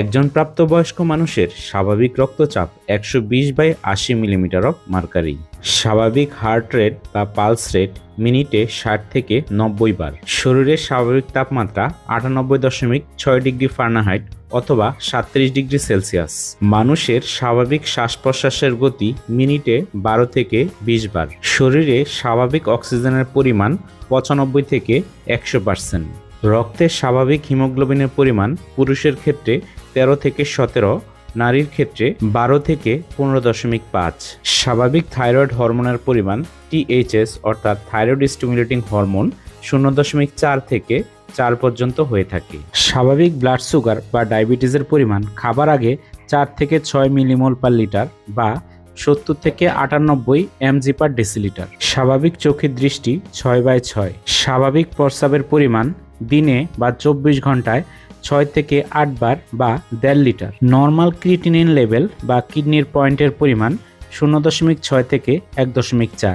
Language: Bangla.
একজন প্রাপ্তবয়স্ক মানুষের স্বাভাবিক রক্তচাপ একশো বিশ বাই আশি মিলিমিটার অফ মার্কারি। স্বাভাবিক হার্ট রেট বা পালস রেট মিনিটে ষাট থেকে নব্বই বার। শরীরের স্বাভাবিক তাপমাত্রা আটানব্বই দশমিক ছয় ডিগ্রি ফার্নাহাইট অথবা সাতত্রিশ ডিগ্রি সেলসিয়াস। মানুষের স্বাভাবিক শ্বাস প্রশ্বাসের গতি মিনিটে বারো থেকে বিশ বার। শরীরে স্বাভাবিক অক্সিজেনের পরিমাণ পঁচানব্বই থেকে একশো পার্সেন্ট। রক্তের স্বাভাবিক হিমোগ্লোবিনের পরিমাণ পুরুষের ক্ষেত্রে তেরো থেকে সতেরো নারীর ক্ষেত্রে বারো থেকে পনেরো দশমিক পাঁচ। স্বাভাবিক থাইরয়েড হরমোনের পরিমাণ টিএইচএস অর্থাৎ থাইরয়েড স্টিমুলেটিং হরমোন, শূন্য দশমিক চার থেকে চার পর্যন্ত হয়ে থাকে। স্বাভাবিক ব্লাড সুগার বা ডায়াবেটিসের পরিমাণ, খাবার আগে চার থেকে ছয় মিলিমোল পার লিটার বা সত্তর থেকে আটানব্বই এমজি পার ডেসিলিটার। স্বাভাবিক চোখের দৃষ্টি ছয় বাই ছয়। স্বাভাবিক প্রস্রাবের পরিমাণ দিনে বা চব্বিশ ঘন্টায় ছয় থেকে আট বার বা দেড় লিটার। নর্মাল ক্রিটিনিন লেভেল বা কিডনির পয়েন্টের পরিমাণ শূন্য দশমিক ছয় থেকে এক দশমিক চার।